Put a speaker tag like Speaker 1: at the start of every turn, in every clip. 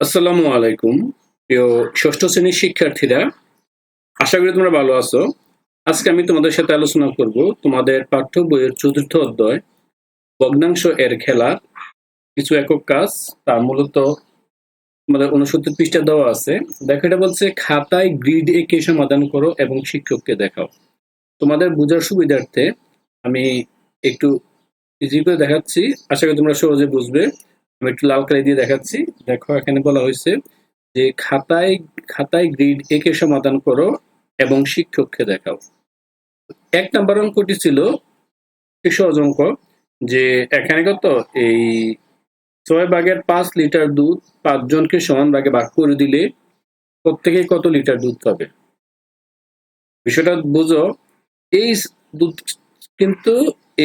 Speaker 1: আসসালামু আলাইকুম, প্রিয় ষষ্ঠ শ্রেণির শিক্ষার্থীরা। আশা করি তোমরা ভালো আছো। আজকে আমি তোমাদের সাথে আলোচনা করব তোমাদের পাঠ্য বইয়ের চতুর্থ অধ্যায়, ভগ্নাংশ এর খেলা। কিছু একক কাজ, তা মূলত তোমাদের উনসত্তর পৃষ্ঠা দেওয়া আছে। দেখো, এটা বলছে, খাতায় গ্রিড এঁকে সমাধান করো এবং শিক্ষককে দেখাও। তোমাদের বোঝার সুবিধার্থে আমি একটু ইজি করে দেখাচ্ছি। আশা করি তোমরা সহজে বুঝবে। আমি একটু লাল কালি দিয়ে দেখাচ্ছি। দেখো, এখানে বলা হয়েছে যে খাতায় খাতায় গ্রিড একে সমাধান করো এবং শিক্ষককে দেখাও। এক নাম্বার অঙ্কটি ছিল সহজ অঙ্ক, যে এখানে কত? এই ছয় ভাগের পাঁচ লিটার দুধ পাঁচজনকে সমান ভাগে ভাগ করে দিলে প্রত্যেকে কত লিটার দুধ পাবে? বিষয়টা বুঝো, এই দুধ কিন্তু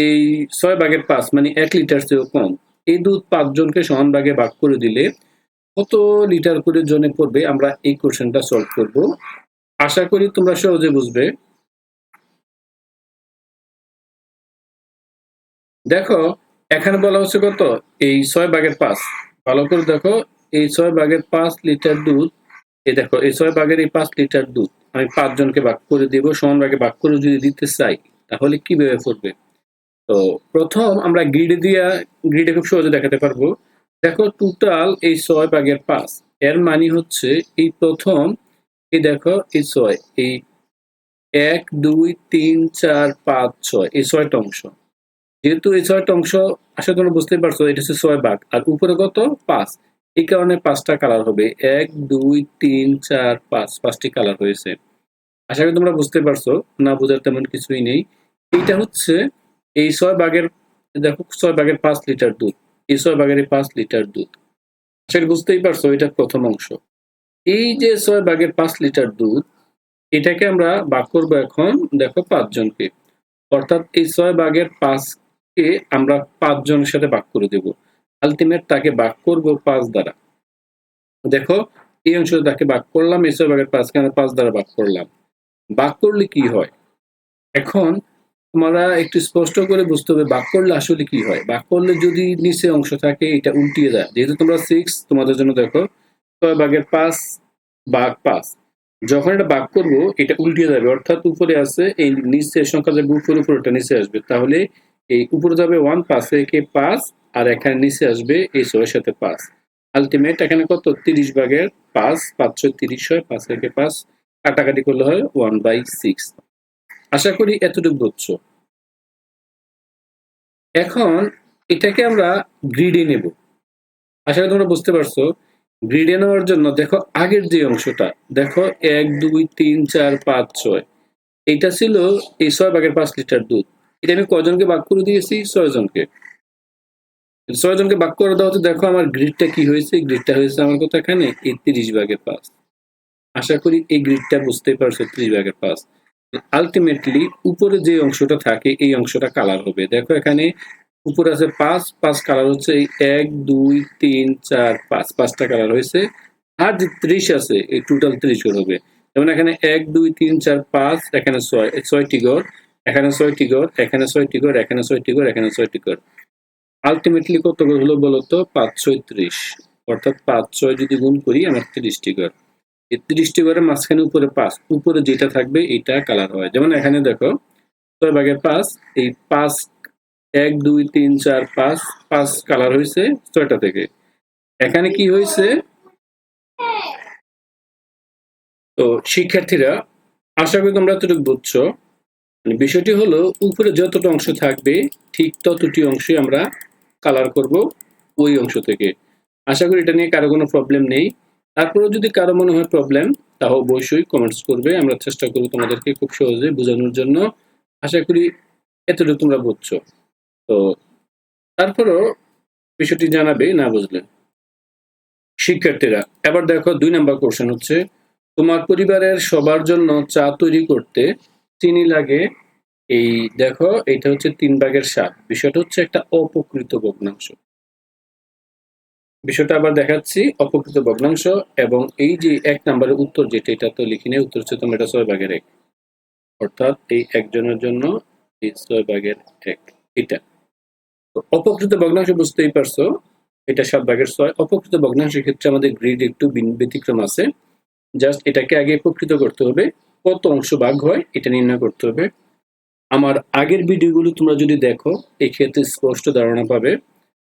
Speaker 1: এই ছয় ভাগের পাঁচ মানে এক লিটার চেয়েও কম। এই দুধ পাঁচজনকে সমান ভাগে ভাগ করে দিলে কত লিটার করে জনে পড়বে? আমরা এই কোশ্চেনটা সলভ করব। আশা করি তোমরা সহজে বুঝবে। দেখো, এখানে বলা হচ্ছে কত? এই ছয় ভাগের পাঁচ। ভালো করে দেখো, এই ছয় ভাগের পাঁচ লিটার দুধ, এই দেখো, এই ছয় ভাগের এই পাঁচ লিটার দুধ আমি পাঁচজনকে ভাগ করে দিব সমান ভাগে ভাগ করে যদি দিতে চাই, তাহলে কীভাবে পড়বে? তো প্রথম আমরা গ্রিডে দিয়া গ্রিডে খুব সহজে দেখাতে পারব। দেখো টোটাল এই ছয় ভাগের পাঁচ, এর মানে হচ্ছে এই প্রথম, এই দেখো এই ছয়, এই এক, দুই, তিন, চার, পাঁচ, ছয়, এই ছয়টা অংশ। যেহেতু এই ছয়টা অংশ আসলে তোমরা বুঝতে পারছ, এটা হচ্ছে ছয় ভাগ, আর উপরে কত? পাঁচ। এই কারণে পাঁচটা কালার হবে। এক, দুই, তিন, চার, পাঁচ, পাঁচটি কালার হয়েছে। আশা করি তোমরা বুঝতে পারছ, না বোঝার তেমন কিছুই নেই। এইটা হচ্ছে এই ছয় ভাগের দেখো, ছয় ভাগের পাঁচ লিটার দুধ। এই ছয় এই পাঁচ লিটার দুধ। সেটা বুঝতেই পারছ এটা প্রথম অংশ। এই যে ছয় ভাগের পাঁচ লিটার দুধ, এটাকে আমরা ভাগ করব এখন, দেখো, পাঁচজনকে। অর্থাৎ এই ছয় ভাগের পাঁচকে আমরা পাঁচজনের সাথে ভাগ করে দেব। আলটিমেট তাকে ভাগ করব পাঁচ দ্বারা। দেখো, এই অংশ তাকে ভাগ করলাম, এই ছয় ভাগের পাঁচকে আমরা পাঁচ দ্বারা ভাগ করলাম। ভাগ করলে কি হয়? এখন তোমরা একটু স্পষ্ট করে বুঝতে হবে ভাগ করলে আসলে কি হয়। ভাগ করলে যদি নিচে অংশ থাকে, এটা উল্টিয়ে যায়। যেহেতু তোমরা সিক্স তোমাদের জন্য দেখো, ছয় ভাগের পাঁচ বাঘ পাঁচ। যখন এটা ভাগ করব, এটা উল্টিয়ে যাবে। অর্থাৎ উপরে আছে, এই নিচে সংখ্যা যাবে উপরে উপরেটা নিচে আসবে। তাহলে এই উপরে যাবে ওয়ান পাঁচে, একে পাঁচ, আর এখানে নিচে আসবে এই ছয়ের সাথে পাঁচ। আলটিমেট এখানে কত? তিরিশ ভাগের পাঁচ পাঁচ ছয় তিরিশ হয়, পাঁচ একে পাঁচ। কাটাকাটি করলে হয় ওয়ান বাই সিক্স আশা করি এতটুকু বুঝছ এখন এটাকে আমরা গ্রিডে নেব। আশা করি তোমরা বুঝতে পারছ। গ্রিডে নেওয়ার জন্য দেখো আগের যে অংশটা, দেখো এক, দুই, তিন, চার, পাঁচ, ছয়। এটা ছিল এই ছয় ভাগের পাঁচ লিটার দুধ। এটা আমি কজনকে ভাগ করে দিয়েছি? ছয় জনকে ছয় জনকে ভাগ করে দেওয়া দেখো আমার গ্রিডটা কি হয়েছে? গ্রিডটা হয়েছে আমার কথা এখানে? এই তিরিশ ভাগের পাঁচ। আশা করি এই গ্রিডটা বুঝতেই পারছ, ত্রিশ ভাগের পাঁচ। আলটিমেটলি উপরে যে অংশটা থাকে, এই অংশটা কালার হবে। দেখো এখানে উপরে আছে পাঁচ পাঁচ কালার হচ্ছে এই এক, দুই, তিন, চার, পাঁচ, পাঁচটা কালার হয়েছে। আর যে ত্রিশ আছে, এই টোটাল ত্রিশ হবে। যেমন এখানে এক, দুই, তিন, চার, পাঁচ, এখানে ছয়, ছয়টি ঘর, এখানে ছয়টি ঘর, এখানে ছয়টি ঘর, এখানে ছয়টি ঘর, এখানে ছয়টি ঘর। আলটিমেটলি কত ঘর হলো বলতো? পাঁচ, ছয়, ত্রিশ। অর্থাৎ পাঁচ, ছয় যদি গুণ করি, আমার ত্রিশটি ঘর। এই ত্রিশটি ঘরের মাঝখানে উপরে পাঁচ, উপরে যেটা থাকবে এটা কালার হয়। যেমন এখানে দেখো, ছয় ভাগের পাঁচ, এই পাঁচ, এক, দুই, তিন, চার, পাঁচ পাঁচ কালার হয়েছে ছয়টা থেকে। এখানে কি হয়েছে? তো শিক্ষার্থীরা, আশা করি তোমরা এতটুকু বুঝছ। মানে বিষয়টি হলো, উপরে যতটা অংশ থাকবে, ঠিক ততটি অংশই আমরা কালার করব ওই অংশ থেকে। আশা করি এটা নিয়ে কারও কোনো প্রবলেম নেই। তারপরেও যদি কারও মনে হয় প্রবলেম তাও অবশ্যই কমেন্টস করবে। আমরা চেষ্টা করব তোমাদেরকে খুব সহজে বোঝানোর জন্য। আশা করি এতটুকু তোমরা বুঝছ। তো তারপরও বিষয়টি জানাবে, না বুঝলে? শিক্ষার্থীরা, এবার দেখো দুই নাম্বার কোশ্চেন হচ্ছে, তোমার পরিবারের সবার জন্য চা তৈরি করতে চিনি লাগে। এই দেখো, এটা হচ্ছে তিন ভাগের সাত। বিষয়টা হচ্ছে একটা অপকৃত ভগ্নাংশ। বিষয়টা আবার দেখাচ্ছি, অপকৃত ভগ্নাংশ এবং এই যে এক নাম্বারের উত্তর যেটা, এটা তো লিখি নেই, উত্তর হচ্ছে তোমার এটা ছয় ভাগের এক। অর্থাৎ এই একজনের জন্য এই ছয় ভাগের এক, এটা। তো অপকৃত ভগ্নাংশ বুঝতেই পারছ, এটা সাত ভাগের ছয়। অপকৃত ভগ্নাংশের ক্ষেত্রে আমাদের গ্রিড একটু ব্যতিক্রম আছে। জাস্ট এটাকে আগে প্রকৃত করতে হবে, কত অংশ ভাগ হয় এটা নির্ণয় করতে হবে। আমার আগের ভিডিওগুলো তোমরা যদি দেখো এই ক্ষেত্রে স্পষ্ট ধারণা পাবে।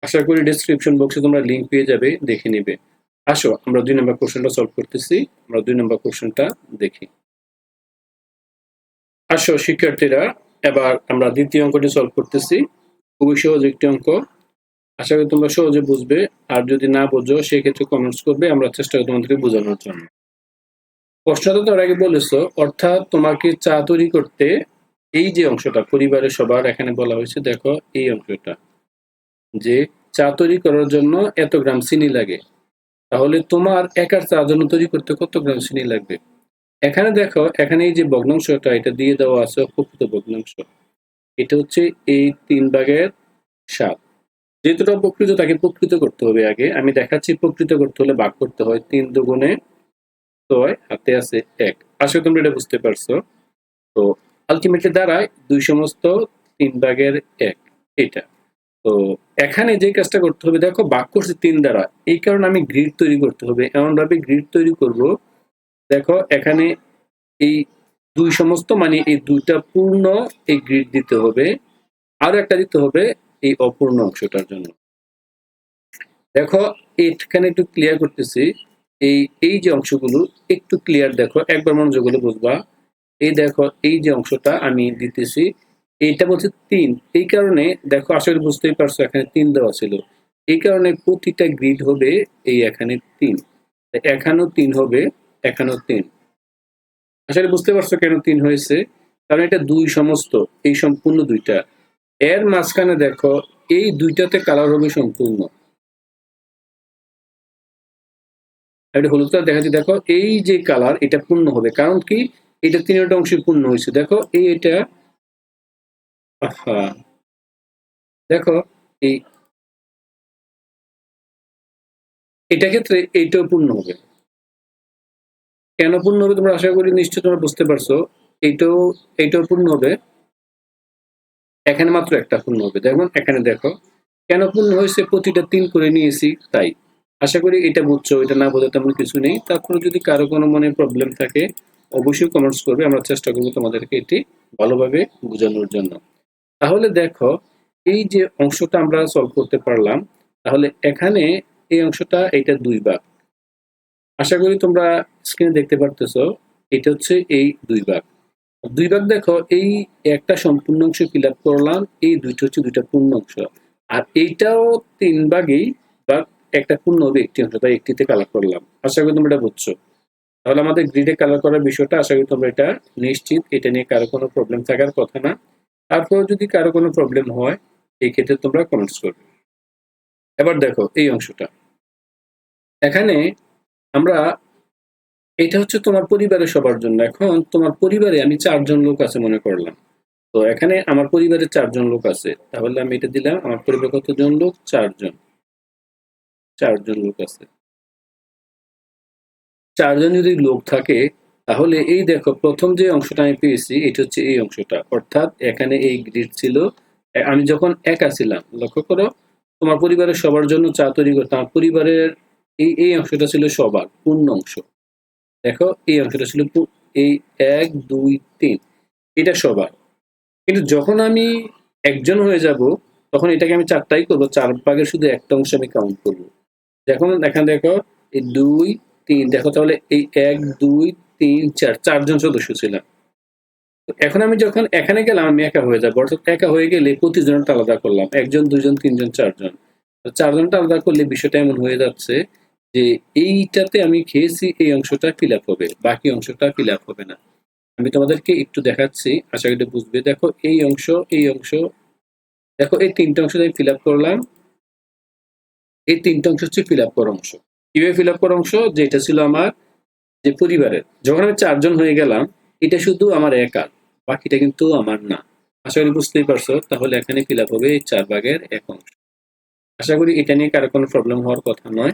Speaker 1: আশা করি ডেসক্রিপশন বক্সে তোমরা লিঙ্ক পেয়ে যাবে, দেখে নেবে। আসো, আমরা দুই নম্বর কোশ্চেনটা সলভ করতেছি, আমরা দুই নম্বর কোশ্চেনটা দেখি। আসো, শিক্ষার্থীরা, এবার আমরা দ্বিতীয় অঙ্কটি সলভ করতেছি। খুবই সহজ একটি অঙ্ক। আশা করি তোমরা সহজে বুঝবে, আর যদি না বোঝো, সেক্ষেত্রে কমেন্টস করবে, আমরা চেষ্টা করি তোমাদেরকে বোঝানোর জন্য। প্রশ্নটা তো আগে বলেছ, অর্থাৎ তোমাকে চা তৈরি করতে এই যে অংশটা পরিবারের সবার এখানে বলা হয়েছে, দেখো, এই অংশটা। যে চা তৈরি করার জন্য এত গ্রাম চিনি লাগে। তাহলে তোমার একার চা জন্য তৈরি করতে কত গ্রাম চিনি লাগবে? এখানে দেখো, এখানে এই যে ভগ্নাংশটা, এটা দিয়ে দেওয়া আছে প্রকৃত ভগ্নাংশ। এটা হচ্ছে এই তিন ভাগের সাত। যেহেতুটা প্রকৃত তাকে প্রকৃত করতে হবে আগে। আমি দেখাচ্ছি প্রকৃত করতে হলে ভাগ করতে হয় তিন দুগুণে ছয়, হাতে আছে এক। করি তোমরা এটা বুঝতে পারছ। তো আলটিমেটলি দাঁড়ায় দুই সমস্ত তিন ভাগের এক। এটা। তো এখানে যে কাজটা করতে হবে, দেখো ভাগ করছে তিন দ্বারা, এই কারণে আমি গ্রিড তৈরি করতে হবে। এমন ভাবে গ্রিড তৈরি করব, দেখো এখানে এই দুই সমস্ত মানে এই দুইটা পূর্ণ এই গ্রিড দিতে হবে। আরও একটা দিতে হবে এই অপূর্ণ অংশটার জন্য। দেখো এখানে একটু ক্লিয়ার করতেছি, এই এই যে অংশগুলো একটু ক্লিয়ার দেখো, একবার মনোযোগগুলো বুঝবা। এই দেখো এই যে অংশটা আমি দিতেছি এইটা বলছে তিন। এই কারণে, দেখো আসলে বুঝতেই পারছ, এখানে তিন দেওয়া ছিল। এই কারণে প্রতিটা গ্রিড হবে এই এখানে তিন। এখানেও তিন হবে, এখানেও তিন। আসলে বুঝতে পারছ কেন তিন হয়েছে? কারণ এটা দুই সমস্ত, এই সম্পূর্ণ দুইটা। এর মাঝখানে দেখো, এই দুইটাতে কালার হবে সম্পূর্ণ। একটা হলুদ কালার দেখাচ্ছি, দেখো, এই যে কালার এটা পূর্ণ হবে। কারণ কি? এটা তিনটা অংশে পূর্ণ হয়েছে। দেখো এই এটা আহা দেখো, এই এটা ক্ষেত্রে এইটাও পূর্ণ হবে। কেন পূর্ণ হবে তোমরা আশা করি নিশ্চয় তোমরা বুঝতে পারছ। এইটাও এইটাও পূর্ণ হবে। এখানে মাত্র একটা পূর্ণ হবে। দেখুন এখানে দেখো। কেন পূর্ণ হয়েছে? প্রতিটা তিন করে নিয়েছি, তাই। আশা করি এটা বুঝছ, এটা না বোঝা তেমন কিছু নেই। তারপরে যদি কারও কোনো মনে প্রবলেম থাকে, অবশ্যই কমেন্টস করবে। আমরা চেষ্টা করব তোমাদেরকে এটি ভালোভাবে বোঝানোর জন্য। তাহলে দেখো, এই যে অংশটা আমরা সলভ করতে পারলাম, তাহলে এখানে এই অংশটা এটা দুই ভাগ। আশা করি তোমরা স্ক্রিনে দেখতে পারতেছ, এটা হচ্ছে এই দুই ভাগ। দুই ভাগ দেখো, এই একটা সম্পূর্ণ অংশ ফিল আপ করলাম, এই দুইটা হচ্ছে দুইটা পূর্ণ অংশ। আর এইটাও তিন ভাগেই বা একটা পূর্ণ হবে একটি অংশ, তাই একটিতে কালার করলাম। আশা করি তোমরা এটা বুঝছ। তাহলে আমাদের গ্রিডে কালার করার বিষয়টা, আশা করি তোমরা এটা নিশ্চিত, এটা নিয়ে কারও কোনো প্রবলেম থাকার কথা না। তারপর যদি কারও কোনো প্রবলেম হয়, এই ক্ষেত্রে তোমরা কমেন্টস করবে। এবার দেখো এই অংশটা। এখানে আমরা এটা হচ্ছে তোমার পরিবারের সবার জন্য। এখন তোমার পরিবারে আমি চারজন লোক আছে মনে করলাম। তো এখানে আমার পরিবারে চারজন লোক আছে। তাহলে আমি এটা দিলাম, আমার পরিবারে কতজন লোক? চারজন। চারজন লোক আছে। চারজন যদি লোক থাকে তাহলে এই দেখো, প্রথম যে অংশটা আমি পেয়েছি, এটা হচ্ছে এই অংশটা। অর্থাৎ এখানে এই গ্রিড ছিল। আমি যখন একা ছিলাম, লক্ষ্য করো, তোমার পরিবারের সবার জন্য চা তৈরি করতাম। পরিবারের এই এই অংশটা ছিল সবার, পূর্ণ অংশ। দেখো, এই অংশটা ছিল এই এক, দুই, তিন। এটা সবার। কিন্তু যখন আমি একজন হয়ে যাব, তখন এটাকে আমি চারটাই করব। চার ভাগের শুধু একটা অংশ আমি কাউন্ট করব। যখন এখানে দেখো, এই দুই, তিন, দেখো তাহলে এই এক, দুই তিন, চার, চারজন সদস্য ছিলাম। এখন আমি যখন এখানে গেলাম, আমি একা হয়ে যাব। অর্থাৎ একা হয়ে গেলে প্রতিজনটা আলাদা করলাম। একজন, দুজন, তিনজন, চারজন। চারজনটা আলাদা করলে বিষয়টা এমন হয়ে যাচ্ছে যে এইটাতে আমি খেয়েছি, এই অংশটা ফিল হবে। বাকি অংশটা ফিল হবে না। আমি তোমাদেরকে একটু দেখাচ্ছি। আশা করি বুঝবে। দেখো, এই অংশ এই অংশ। দেখো, এই তিনটা অংশ আমি ফিল করলাম, এই তিনটা অংশ হচ্ছে ফিল আপ করা অংশ। কীভাবে ফিল আপ করা অংশ? যেটা ছিল আমার যে পরিবারের, যখন আমি চারজন হয়ে গেলাম, এটা শুধু আমার একা, বাকিটা কিন্তু আমার না। আশা করি বুঝতেই পারছ, তাহলে এখানে ফিল আপ হবে এই চার ভাগের এক অংশ। আশা করি এটা নিয়ে কারও কোনো প্রবলেম হওয়ার কথা নয়।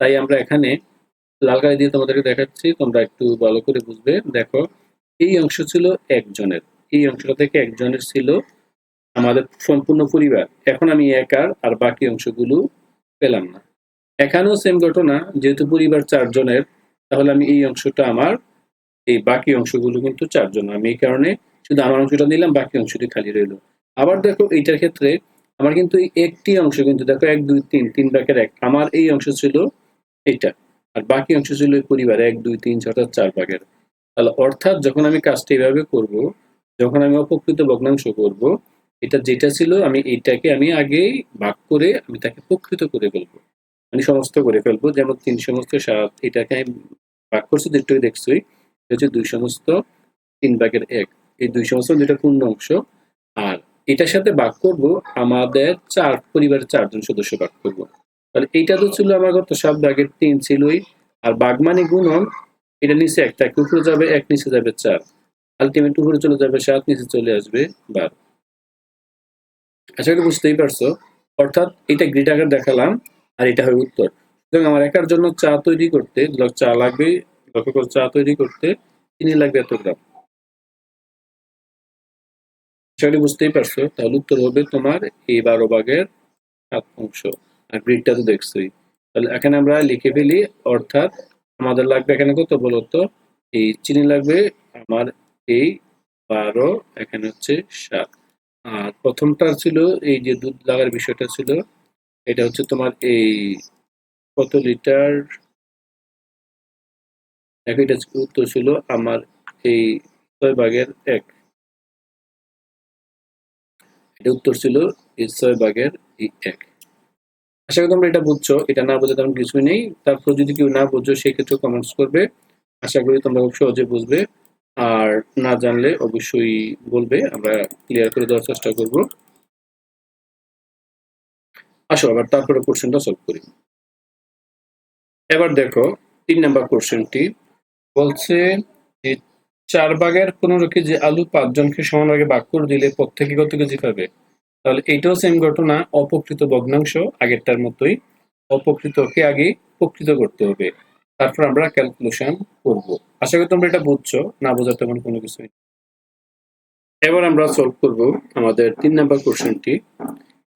Speaker 1: তাই আমরা এখানে লাল কালি দিয়ে তোমাদেরকে দেখাচ্ছি, তোমরা একটু ভালো করে বুঝবে। দেখো, এই অংশ ছিল একজনের। এই অংশটা থেকে একজনের ছিল আমাদের সম্পূর্ণ পরিবার। এখন আমি একার, আর বাকি অংশগুলো পেলাম না। এখানেও সেম ঘটনা, যেহেতু পরিবার চারজনের তাহলে আমি এই অংশটা আমার, এই বাকি অংশগুলো কিন্তু চারজন। আমি এই কারণে শুধু আমার অংশটা নিলাম, বাকি অংশটি খালি রইল। আবার দেখো এইটার ক্ষেত্রে আমার কিন্তু এই একটি অংশ কিন্তু দেখো এক, দুই, তিন তিন ভাগের এক। আমার এই অংশ ছিল এটা আর বাকি অংশ ছিল এই পরিবার এক, দুই, তিন ছটা চার ভাগের। তাহলে অর্থাৎ যখন আমি কাজটা এইভাবে করব, যখন আমি অপকৃত ভগ্নাংশ করব, এটা যেটা ছিল আমি এইটাকে আমি আগেই ভাগ করে আমি তাকে প্রকৃত করে ফেলব মানে সমস্ত করে ফেলব। যেমন তিন সমস্ত সাত, এটাকে আমি ভাগ করছি, দুটোই দেখছই এটা হচ্ছে দুই সমস্ত, তিন ভাগের এক। এই দুই সমস্ত দুইটা পূর্ণ অংশ। আর এটার সাথে ভাগ করব, আমাদের চার, পরিবারের চারজন সদস্য ভাগ করব। তাহলে এইটা তো ছিল আমার কত সাত ভাগের তিন ছিলই। আর বাঘ মানে গুণন, এটা নিচে একটা এক উপরে যাবে এক, নিচে যাবে চার। আলটিমেট উপরে চলে যাবে সাত, নিচে চলে আসবে বারো। আশা করি বুঝতেই পারছ। অর্থাৎ এটা গ্রিড আকার দেখালাম। আর এটা হয় উত্তর। সুতরাং আমার একার জন্য চা তৈরি করতে চা লাগবে লক্ষ্য করে চা তৈরি করতে চিনি লাগবে এত গ্রাম করি বুঝতেই পারছ, তাহলে উত্তর হবে তোমার এই বারো ভাগের সাত অংশ। আর গ্রিডটা তো দেখছোই। তাহলে এখানে আমরা লিখে ফেলি, অর্থাৎ আমাদের লাগবে এখানে কত বলতো এই চিনি লাগবে আমার এই বারো, এখানে হচ্ছে সাত। আর প্রথমটা ছিল এই যে দুধ লাগার বিষয়টা ছিল এটা হচ্ছে তোমার এই কত লিটার? এটা উত্তর ছিল আমার এই ছয় ভাগের এক। এটা উত্তর ছিল এই ছয় ভাগের এই এক। আশা করি তোমরা এটা বুঝছ। এটা না বুঝে তেমন কিছুই নেই। তারপর যদি কেউ না বুঝছ সেক্ষেত্রে কমেন্টস করবে। আশা করি তোমরা খুব সহজে বুঝবে। আর না জানলে অবশ্যই বলবে। আমরা ক্লিয়ার করে দেওয়ার চেষ্টা করব। আসো আবার তারপরে কোশ্চেনটা সলভ করি। এবার দেখো, তিন নাম্বার কোশ্চেনটি বলছে যে, চার ভাগের পনেরো কেজি আলু পাঁচজনকে সমান ভাগে ভাগ করে দিলে প্রত্যেকে কত কেজি পাবে? তাহলে এইটাও সেম ঘটনা, অপকৃত ভগ্নাংশ আগেরটার মতোই। অপকৃতকে আগে প্রকৃত করতে হবে। তারপর আমরা ক্যালকুলেশন করব। আশা করি তোমরা এটা বুঝছ, না বোঝার তেমন কোনো কিছু নেই। এবার আমরা সলভ করব আমাদের তিন নাম্বার কোশ্চেনটি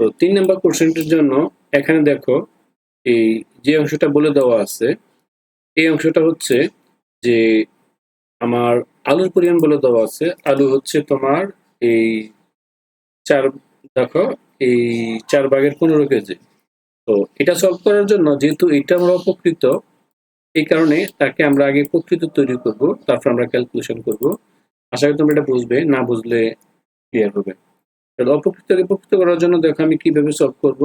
Speaker 1: তো তিন নম্বর কোশ্চেনটির জন্য এখানে দেখো, এই যে অংশটা বলে দেওয়া আছে, এই অংশটা হচ্ছে যে আমার আলুর পরিমাণ বলে দেওয়া আছে। আলু হচ্ছে তোমার এই চার, দেখো, এই চার ভাগের পনেরো কেজি। তো এটা সলভ করার জন্য যেহেতু এটা আমরা অপকৃত এই কারণে তাকে আমরা আগে প্রকৃত তৈরি করব, তারপর আমরা ক্যালকুলেশন করব। আশা করি তোমরা এটা বুঝবে, না বুঝলে ক্লিয়ার হবে। তাহলে অপকৃতকে প্রকৃত করার জন্য দেখো আমি কীভাবে সলভ করব?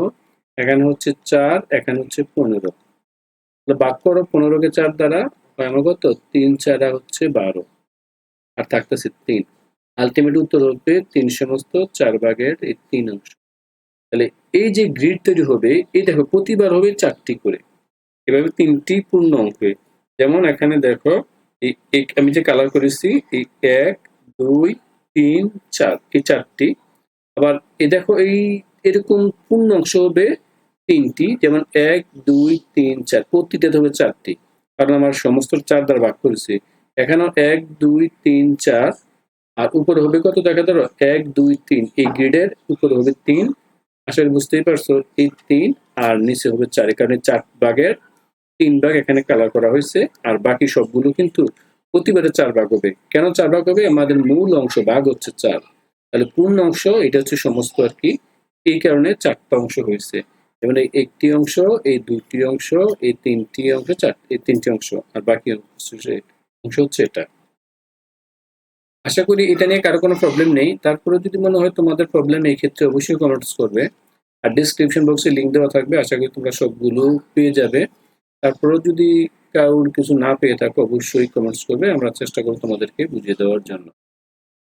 Speaker 1: এখানে হচ্ছে চার, এখানে হচ্ছে পনেরো। বাদ করো পনেরোকে চার দ্বারা আমার কত? তিন চারা হচ্ছে বারো। আর থাকতেছে তিন। আলটিমেট উত্তর হবে তিন সমস্ত চার ভাগের এই তিন অংশ। তাহলে এই যে গ্রিড তৈরি হবে, এই দেখো প্রতিবার হবে চারটি করে। এভাবে তিনটি পূর্ণ অঙ্ক। যেমন এখানে দেখো, এই আমি যে কালার করেছি, এই এক, দুই, তিন, চার। এই চারটি আবার এ দেখো এই এরকম পূর্ণ অংশ হবে তিনটি, যেমন এক, দুই, তিন, চার, প্রতিটা হবে চারটি। কারণ আমার সমস্ত চার দ্বারা ভাগ করেছি। এখানেও এক, দুই, তিন, চার, আর উপরে হবে কত দেখা ধরো? এক, দুই, তিন। এই গ্রিডের উপরে হবে তিন। আসলে বুঝতেই পারছ, এই তিন আর নিচে হবে চার। কারণে চার ভাগের তিন ভাগ এখানে কালার করা হয়েছে, আর বাকি সবগুলো কিন্তু প্রতিবারে চার ভাগ হবে। কেন চার ভাগ হবে? আমাদের মূল অংশ ভাগ হচ্ছে চার। তাহলে পূর্ণ অংশ এটা হচ্ছে সমস্ত আর কি, এই কারণে চারটা অংশ হয়েছে। এই একটি অংশ, এই দুইটি অংশ, এই তিনটি অংশ, চার, এই তিনটি অংশ, আর বাকি অংশ হচ্ছে এটা। আশা করি এটা নিয়ে কারও কোনো প্রবলেম নেই। তারপরে যদি মনে হয় তোমাদের প্রবলেম এই ক্ষেত্রে অবশ্যই কমেন্টস করবে। আর ডিসক্রিপশন বক্সে লিঙ্ক দেওয়া থাকবে। আশা করি তোমরা সবগুলো পেয়ে যাবে। তারপরেও যদি কারোর কিছু না পেয়ে থাকো, অবশ্যই কমেন্টস করবে। আমরা চেষ্টা করব তোমাদেরকে বুঝিয়ে দেওয়ার জন্য।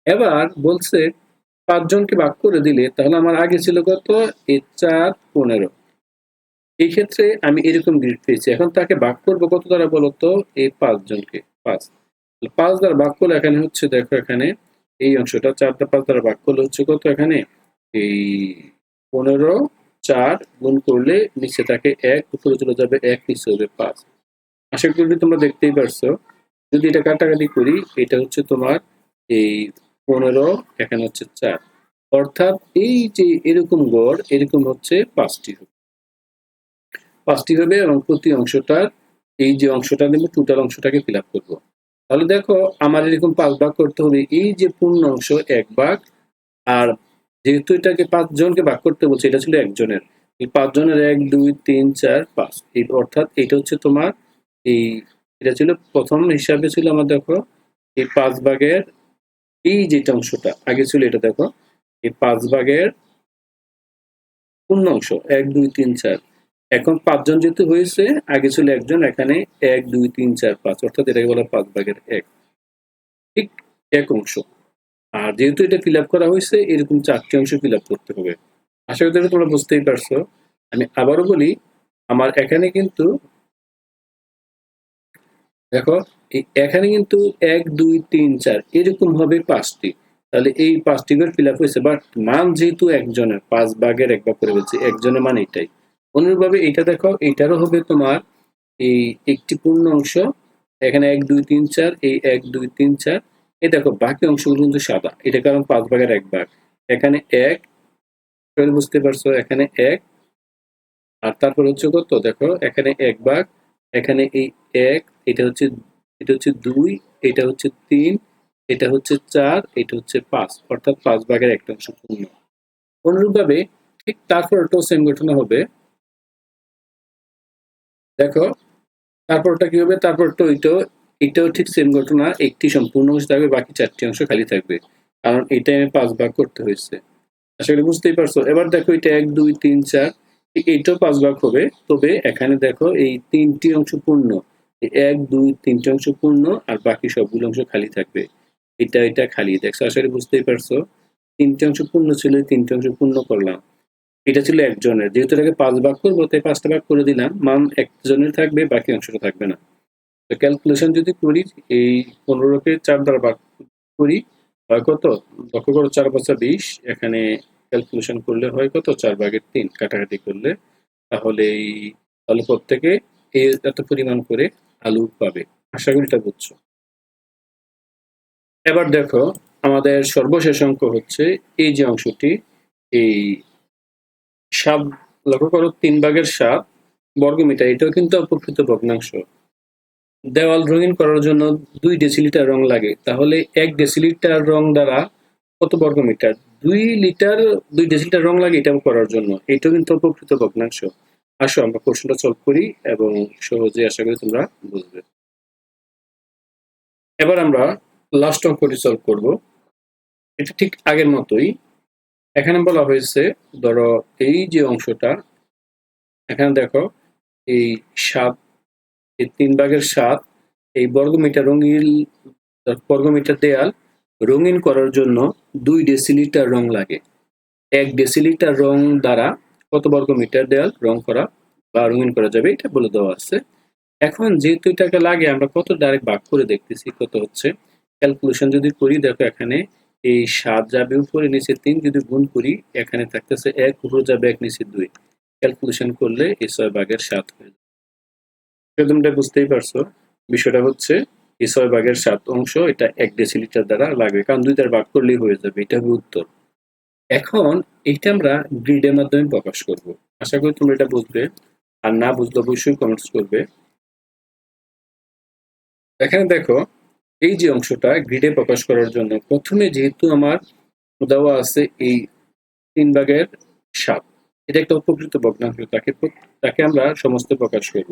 Speaker 1: এবার বলছে, পাঁচজনকে ভাগ করে দিলে, তাহলে আমার আগে ছিল কত? এ চার পনেরো। এই ক্ষেত্রে আমি এরকম গ্রিড পেয়েছি। এখন তাকে ভাগ করব কত দ্বারা বলতো এই পাঁচজনকে, পাঁচ। পাঁচ দ্বারা ভাগ করলে এখানে হচ্ছে, দেখো এখানে, এই অংশটা চারটা পাঁচ দ্বারা ভাগ করলে হচ্ছে কত এখানে? এই পনেরো, চার গুণ করলে নিচে থাকে এক, উপরে চলে যাবে এক, নিচে হবে পাঁচ। আশা করি তোমরা দেখতেই পারছ। যদি এটা কাটাকাটি করি, এটা হচ্ছে তোমার এই পনেরো, এখানে হচ্ছে চার। অর্থাৎ এই যে এরকম গড়, এরকম হচ্ছে পাঁচটি হবে। পাঁচটি হবে এবং প্রতি অংশটার এই যে অংশটা দেবো টোটাল অংশটাকে ফিল আপ করব। তাহলে দেখো, আমার এরকম পাঁচ ভাগ করতে হবে। এই যে পূর্ণ অংশ এক ভাগ, আর যেহেতু এটাকে পাঁচজনকে ভাগ করতে বলছে, এটা ছিল একজনের। এই পাঁচজনের এক, দুই, তিন, চার, পাঁচ। এই অর্থাৎ এটা হচ্ছে তোমার এই, এটা ছিল প্রথম হিসাবে ছিল আমার দেখো, এই পাঁচ ভাগের এই যেটা অংশটা, আগে ছিল এটা দেখো, এই পাঁচ ভাগের পূর্ণ অংশ, এক, দুই, তিন, চার। এখন পাঁচজন যেহেতু হয়েছে, আগে ছিল একজন, এখানে এক, দুই, তিন, চার, পাঁচ, অর্থাৎ এটাকে বলা পাঁচ ভাগের এক। ঠিক এক অংশ। আর যেহেতু এটা ফিল করা হয়েছে, এরকম চারটি অংশ ফিল করতে হবে। আশা করি তোমরা বুঝতেই পারছ। আমি আবারও বলি, আমার এখানে কিন্তু দেখো এখানে কিন্তু এক, দুই, তিন, চার, এরকম হবে পাঁচটি। তাহলে এই পাঁচটি করে ফিল আপ হয়েছে। বাট মান যেহেতু একজনের, পাঁচ ভাগের এক ভাগ করে বলছি একজনের মান এটাই। অনুরূপভাবে এটা দেখো এটারও হবে তোমার এই একটি পূর্ণ অংশ এখানে এক, দুই, তিন, চার, এই এক, দুই, তিন, চার। এ দেখো, বাকি অংশগুলো কিন্তু সাদা। এটা কারণ পাঁচ ভাগের এক ভাগ। এখানে এক বুঝতে পারছ, এখানে এক। আর তারপর হচ্ছে কত? দেখো, এখানে এক ভাগ, এখানে এই এক এটা হচ্ছে এটা হচ্ছে দুই, এটা হচ্ছে তিন, এটা হচ্ছে চার, এটা হচ্ছে পাঁচ। অর্থাৎ পাঁচ ভাগের একটা অংশ পূর্ণ। অনুরূপভাবে ঠিক তারপর ওটাও সেম ঘটনা হবে। দেখো, তারপরটা কি হবে? তারপরটা ওইটাও, এটাও ঠিক সেম ঘটনা একটি সম্পূর্ণ অংশ থাকবে, বাকি চারটি অংশ খালি থাকবে। কারণ এটা আমি পাঁচ ভাগ করতে হয়েছে। আসলে বুঝতেই পারছ। এবার দেখো, এটা এক, দুই, তিন, চার এইটাও পাঁচ ভাগ হবে। তবে এখানে দেখো, এই তিনটি অংশ পূর্ণ। এক, দুই, তিনটি অংশ পূর্ণ আর বাকি সবগুলো অংশ খালি থাকবে। এটা এটা খালি। দেখছ? আসলে বুঝতেই পারছ। তিনটি অংশ পূর্ণ ছিল তিনটি অংশ পূর্ণ করলাম। এটা ছিল একজনের। যেহেতু এটাকে পাঁচ ভাগ করব, তাই পাঁচটা ভাগ করে দিলাম। মান একজনের থাকবে, বাকি অংশটা থাকবে না। তো ক্যালকুলেশন যদি করি, এই পনেরোকে চার দ্বারা ভাগ করি, হয় কত? লক্ষ্য করো, চার বছর বিশ। এখানে ক্যালকুলেশন করলে হয় কত? চার ভাগের তিন। কাটাকাটি করলে তাহলে এই, তাহলে প্রত্যেকে এত পরিমাণ করে আলু পাবে। আশা করি এটা বুঝছ। এবার দেখো, আমাদের সর্বশেষ অঙ্ক হচ্ছে এই যে অংশটি, এই সাপ, লক্ষ্য করো, তিন ভাগের সাত বর্গমিটার, এটাও কিন্তু অপকৃত ভগ্নাংশ। দেওয়াল রঙিন করার জন্য দুই ডেসিলিটার রং লাগে, তাহলে এক ডেসিলিটার রং দ্বারা কত বর্গমিটার? দুই লিটার, দুই ডেসিলিটার রং লাগে এটা করার জন্য, এটাও কিন্তু অপকৃত ভগ্নাংশ। আসো, আমরা প্রশ্নটা সলভ করি এবং সহজে আশা করি তোমরা বুঝবে। এবার আমরা লাস্ট অঙ্কটি সলভ করব। এটা ঠিক আগের মতোই। এখানে বলা হয়েছে, ধরো এই যে অংশটা, এখানে দেখো এই সাত, এই তিন ভাগের সাত, এই বর্গমিটার রঙিন, বর্গমিটার দেয়াল রঙিন করার জন্য দুই ডেসিলিটার রং লাগে। এক ডেসিলিটার রং দ্বারা কত বর্গ মিটার দেয়াল, রং করা বা রঙিন করা যাবে, এটা বলে দেওয়া আছে। এখন যেহেতু এটাকে লাগে, আমরা কত ডাইরেক্ট ভাগ করে দেখতেছি, কত হচ্ছে? ক্যালকুলেশন যদি করি, দেখো এখানে এই সাত যাবে উপরে, নিচে তিন, যদি গুণ করি, এখানে থাকতেছে এক, উপরে যাবে এক, নিচে দুই। ক্যালকুলেশন করলে এই ছয় ভাগের সাত হয়ে যাবে। তোমরা বুঝতেই পারছ। বিষয়টা হচ্ছে, এই ছয় ভাগের সাত অংশ, এটা এক ডেসিলিটার দ্বারা লাগবে কারণ দুই দ্বারা ভাগ করলেই হয়ে যাবে, এটা হবে উত্তর। এখন এইটা আমরা গ্রিডের মাধ্যমে প্রকাশ করব। আশা করি তোমরা এটা বুঝবে। আর না বুঝলে অবশ্যই কমেন্টস করবে। এখানে দেখো, এই যে অংশটা গ্রিডে প্রকাশ করার জন্য, প্রথমে যেহেতু আমার দেওয়া আছে এই তিন ভাগের সাপ এটা একটা উপকৃত ভগ্নাংশ, তাকে তাকে আমরা সমস্ত প্রকাশ করব।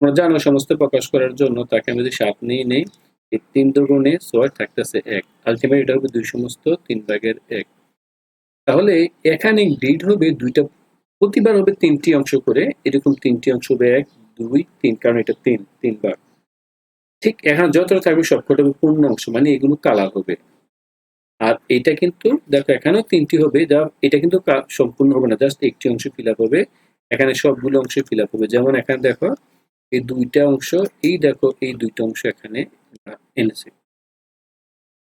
Speaker 1: আমরা জানো, সমস্ত প্রকাশ করার জন্য তাকে আমি যদি সাপ নিয়ে নেই, এই তিন দুগুণে ছয় থাকতেছে এক। আলটিমেট এটা হবে দুই সমস্ত তিন ভাগের এক। তাহলে এখানে গ্রিড হবে দুইটা, প্রতিবার হবে তিনটি অংশ করে। এরকম তিনটি অংশ হবে এক, দুই, তিন, কারণ এটা তিন, তিনবার। ঠিক এখানে যতটা থাকবে সবকটা পূর্ণ অংশ মানে এগুলো কালার হবে। আর এটা কিন্তু, দেখো এখানেও তিনটি হবে, যা, এটা কিন্তু সম্পূর্ণ হবে না জাস্ট একটি অংশ ফিল হবে। এখানে সবগুলো অংশ ফিল হবে। যেমন এখানে দেখো, এই দুইটা অংশ, এই দেখো, এই দুইটা অংশ এখানে এনেছে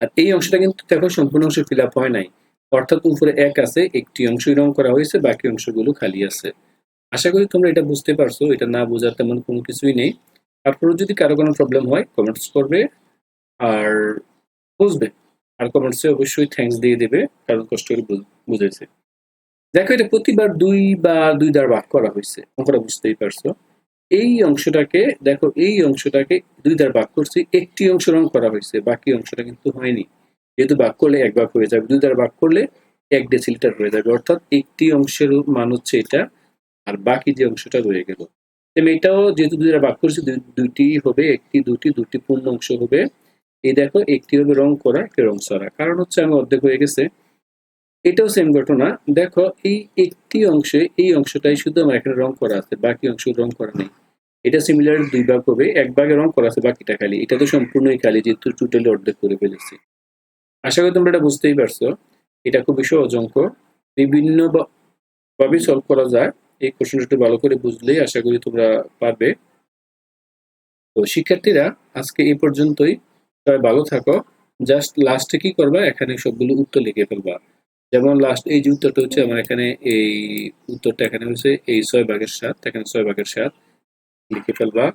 Speaker 1: আর এই অংশটা কিন্তু দেখো সম্পূর্ণ অংশ ফিল হয় নাই। অর্থাৎ উপরে এক আছে, একটি অংশই রং করা হয়েছে, বাকি অংশগুলো খালি আছে। আশা করি তোমরা এটা বুঝতে পারছ, এটা না বোঝার তেমন কোনো কিছুই নেই। তারপরে যদি কারও কোনো প্রবলেম হয় কমেন্টস করবে আর বুঝবে। আর কমেন্টসে অবশ্যই থ্যাঙ্কস দিয়ে দেবে, কারণ কষ্ট করে বুঝেছে। দেখো, এটা প্রতিবার দুই বা দুই দ্বার ভাগ করা হয়েছে অঙ্কটা বুঝতেই পারছ। এই অংশটাকে, দেখো, এই অংশটাকে দুই দ্বার ভাগ করছি, একটি অংশ রং করা হয়েছে, বাকি অংশটা কিন্তু হয়নি। যেহেতু ভাগ করলে এক ভাগ হয়ে যাবে দুই দ্বারা ভাগ করলে এক ডেসিলিটার হয়ে যাবে। অর্থাৎ একটি অংশের মান হচ্ছে এটা, আর বাকি যে অংশটা রয়ে গেল। এটাও যেহেতু দুই দ্বারা ভাগ করছি দুইটি হবে একটি দুটি দুটি পূর্ণ অংশ হবে। এই দেখো, একটি হবে রং করা, একটি রং সরা কারণ হচ্ছে আমি অর্ধেক হয়ে গেছে। এটাও সেম ঘটনা। দেখো, এই একটি অংশে, এই অংশটাই শুধু আমার এখানে রং করা আছে, বাকি অংশ রং করা নেই। এটা সিমিলার দুই ভাগ হবে, এক ভাগে রং করা আছে বাকিটা খালি। এটা তো সম্পূর্ণই খালি, যেহেতু টোটালি অর্ধেক করে ফেলেছি। আশা করি তোমরা এটা বুঝতেই পারছ। এটা খুবই সহজ অঙ্ক। বিভিন্ন ভাবে সলভ করা যায়। এই কোশ্চেনটা ভালো করে বুঝলেই আশা করি তোমরা পারবে। তো শিক্ষার্থীরা, আজকে এই পর্যন্তই। সবাই ভালো থাকো। জাস্ট লাস্টে কি করবা? এখানে সবগুলো উত্তর লিখে ফেলবা। যেমন লাস্ট এই যে উত্তরটা হচ্ছে আমার এখানে, এই উত্তরটা এখানে হচ্ছে, এই ছয় ভাগের সাত, এখানে ছয় ভাগের সাত লিখে ফেলবা।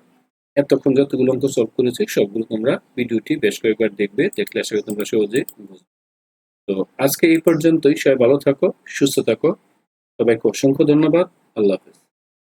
Speaker 1: এতক্ষণ যতগুলো অঙ্ক সলভ করেছি, সবগুলো তোমরা ভিডিওটি বেশ কয়েকবার দেখবে, দেখলে আশা করি তোমরা সহজে বুঝবে। তো আজকে এই পর্যন্তই, সবাই ভালো থাকো, সুস্থ থাকো, সবাইকে অসংখ্য ধন্যবাদ, আল্লাহ হাফেজ।